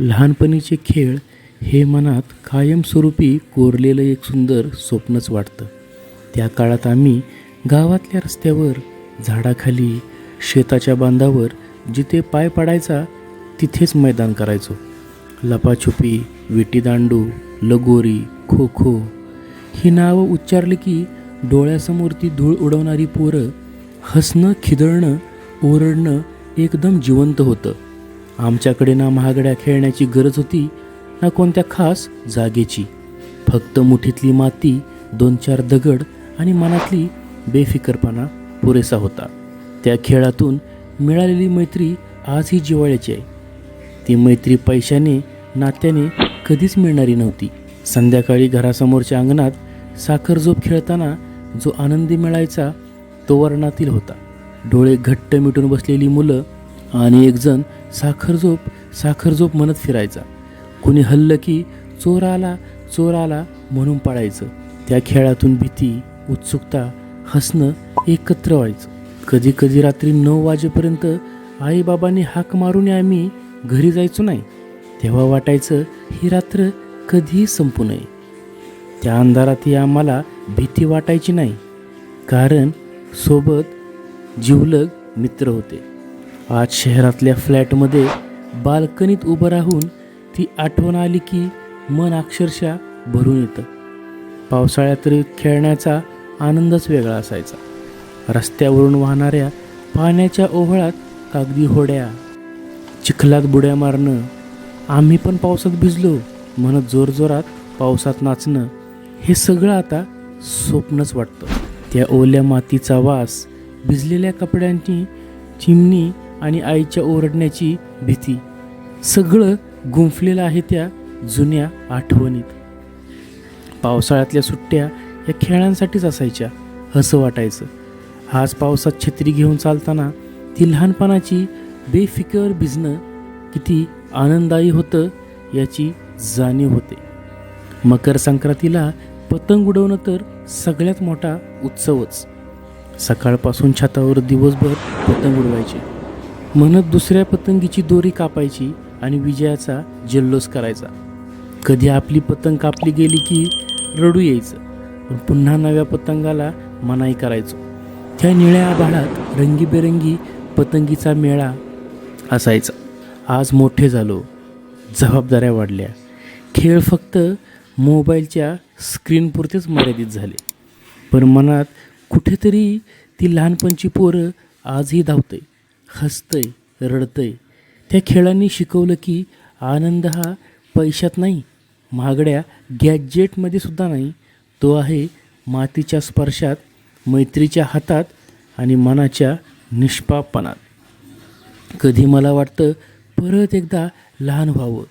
लहानपणीचे खेळ हे मनात कायमस्वरूपी कोरलेलं एक सुंदर स्वप्नच वाटतं. त्या काळात आम्ही गावातल्या रस्त्यावर झाडाखाली शेताच्या बांधावर जिथे पाय पडायचा तिथेच मैदान करायचो. लपाछुपी विटीदांडू लगोरी खो खो ही नावं उच्चारली की डोळ्यासमोर ती धूळ उडवणारी पोरं हसणं खिदळणं ओरडणं एकदम जिवंत होतं. आमच्याकडे ना महागड्या खेळण्याची गरज होती ना कोणत्या खास जागेची. फक्त मुठीतली माती दोन चार दगड आणि मनातली बेफिकरपणा पुरेसा होता. त्या खेळातून मिळालेली मैत्री आजही जिव्हाळ्याची आहे. ती मैत्री पैशाने नात्याने कधीच मिळणारी नव्हती. संध्याकाळी घरासमोरच्या अंगणात साखरझोप खेळताना जो आनंदी मिळायचा तो वर्णातील होता. डोळे घट्ट मिटून बसलेली मुलं आणि एकजण साखरझोप साखरझोप म्हणत फिरायचा. कुणी हल्लं की चोर आला चोर आला म्हणून पळायचं. त्या खेळातून भीती उत्सुकता हसणं एकत्र व्हायचं. कधी कधी रात्री नऊ वाजेपर्यंत आईबाबांनी हाक मारून आम्ही घरी जायचो नाही. तेव्हा वाटायचं ही रात्र कधीही संपू नये. त्या अंधारातही आम्हाला भीती वाटायची नाही. कारण सोबत जिवलग मित्र होते. आज शहरातल्या फ्लॅटमध्ये बाल्कनीत उभं राहून ती आठवण आली की मन अक्षरशः भरून येतं. पावसाळ्यात खेळण्याचा आनंदच वेगळा असायचा. रस्त्यावरून वाहणाऱ्या पाण्याच्या ओहळात कागदी होड्या चिखलात बुड्या मारणं आम्ही पण पावसात भिजलो म्हणत जोरजोरात पावसात नाचणं हे सगळं आता स्वप्नच वाटतं. त्या ओल्या मातीचा वास भिजलेल्या कपड्यांची चिमणी आणि आईच्या ओरडण्याची भीती. सगळं गुंफलेलं आहे त्या जुन्या आठवणीत. पावसाळ्यातल्या सुट्ट्या या खेळांसाठीच असायच्या असं वाटायचं. आज पावसात छत्री घेऊन चालताना ती लहानपणाची बेफिकर भिजणं किती आनंददायी होतं याची जाणीव होते. मकर संक्रांतीला पतंग उडवणं तर सगळ्यात मोठा उत्सवच. सकाळपासून छतावर दिवसभर पतंग उडवायचे. म्हणत दुसऱ्या पतंगीची दोरी कापायची आणि विजयाचा जल्लोष करायचा. कधी आपली पतंग कापली गेली की रडू यायचं पण पुन्हा नव्या पतंगाला मनाई करायचो. त्या निळ्या आभाळात रंगीबेरंगी पतंगीचा मेळा असायचा. आज मोठे झालो जबाबदाऱ्या वाढल्या. खेळ फक्त मोबाईलच्या स्क्रीनपुरतेच मर्यादित झाले. पण मनात कुठेतरी ती लहानपणची पोरं आजही धावतंय. हसतंय रडतंय. त्या खेळांनी शिकवलं की आनंद हा पैशात नाही महागड्या गॅजेटमध्ये सुद्धा नाही. तो आहे मातीच्या स्पर्शात मैत्रीच्या हातात आणि मनाच्या निष्पापणात कधी मला वाटतं परत एकदा लहान व्हावं.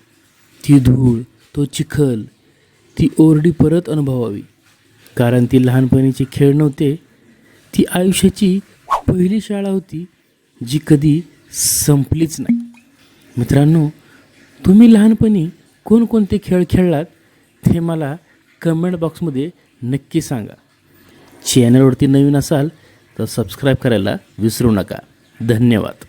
ती धूळ तो चिखल ती ओरडी परत अनुभवावी. कारण ती लहानपणीचे खेळ नव्हते. ती आयुष्याची पहिली शाळा होती. जी कधी संपलीच नाही. मित्रांनो तुम्ही लहानपणी कोणकोणते खेळ खेळलात ते मला कमेंट बॉक्समध्ये नक्की सांगा. चॅनलवरती नवीन असाल तर सबस्क्राईब करायला विसरू नका. धन्यवाद.